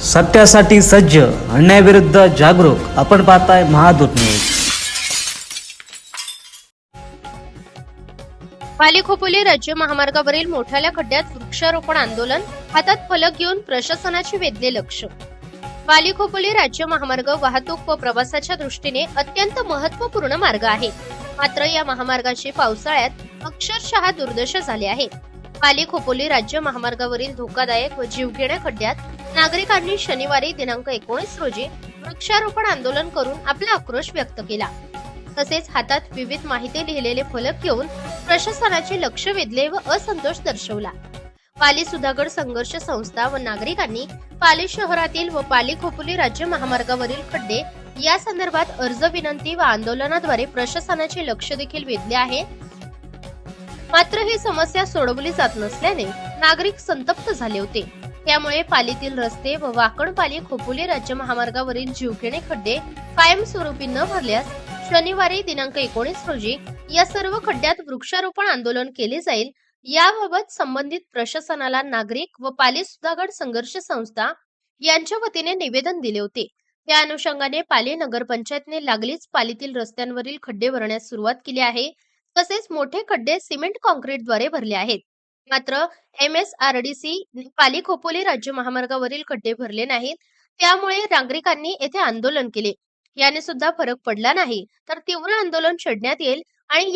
सत्यासाठी सज्ज अन्यायाविरुद्ध जागरूक. आपण पाहताय महादूत न्यूज. पाली खोपोली राज्य महामार्गावरील मोठ्याल्या खड्ड्यात वृक्षारोपण आंदोलन हातात फलक घेऊन प्रशासनाचे वेधले लक्ष. पाली खोपोली राज्य महामार्ग वाहतूक व प्रवासाच्या दृष्टीने अत्यंत महत्त्वपूर्ण मार्ग आहे. मात्र या महामार्गाचे पावसाळ्यात अक्षरशः दुर्दशा झाले आहे. पाली खोपोली राज्य महामार्गावरील धोकादायक व जीवघेण्या खड्ड्यात नागरिकांनी शनिवारी दिनांक एकोणीस रोजी वृक्षारोपण आंदोलन करून आपला आक्रोश व्यक्त केला. तसेच हातात विविध माहिती लिहिलेले फलक घेऊन प्रशासनाचे लक्ष वेधले व असंतोष दर्शवला. पाली सुधागड संघर्ष संस्था व नागरिकांनी पाली शहरातील व पाली खोपोली राज्य महामार्गावरील खड्डे या संदर्भात अर्ज विनंती व आंदोलनाद्वारे प्रशासनाचे लक्ष देखील वेधले आहे. मात्र ही समस्या सोडवली जात नसल्याने नागरिक संतप्त झाले होते. त्यामुळे पालीतील रस्ते व वाकण पाली खोपोली राज्य महामार्गावरील जीवघेणे खड्डे कायमस्वरूपी न भरल्यास शनिवारी दिनांक एकोणीस रोजी या सर्व खड्ड्यात वृक्षारोपण आंदोलन केले जाईल. याबाबत संबंधित प्रशासनाला नागरिक व पाली सुधागड संघर्ष संस्था यांच्या वतीने निवेदन दिले होते. त्या अनुषंगाने पाली नगरपंचायतने लागलीच पालीतील रस्त्यांवरील खड्डे भरण्यास सुरुवात केली आहे. तसेच मोठे खड्डे सिमेंट कॉन्क्रीटद्वारे भरले आहेत. मात्र M S R D C Pali Khopoli राज्य महामार्गावरील खड्डे भरले नाहीत. त्यामुळे नागरिकांनी येथे आंदोलन केले. याने सुद्धा फरक पडला नाही. तर तीव्र आंदोलन छेडण्यात येईल आणि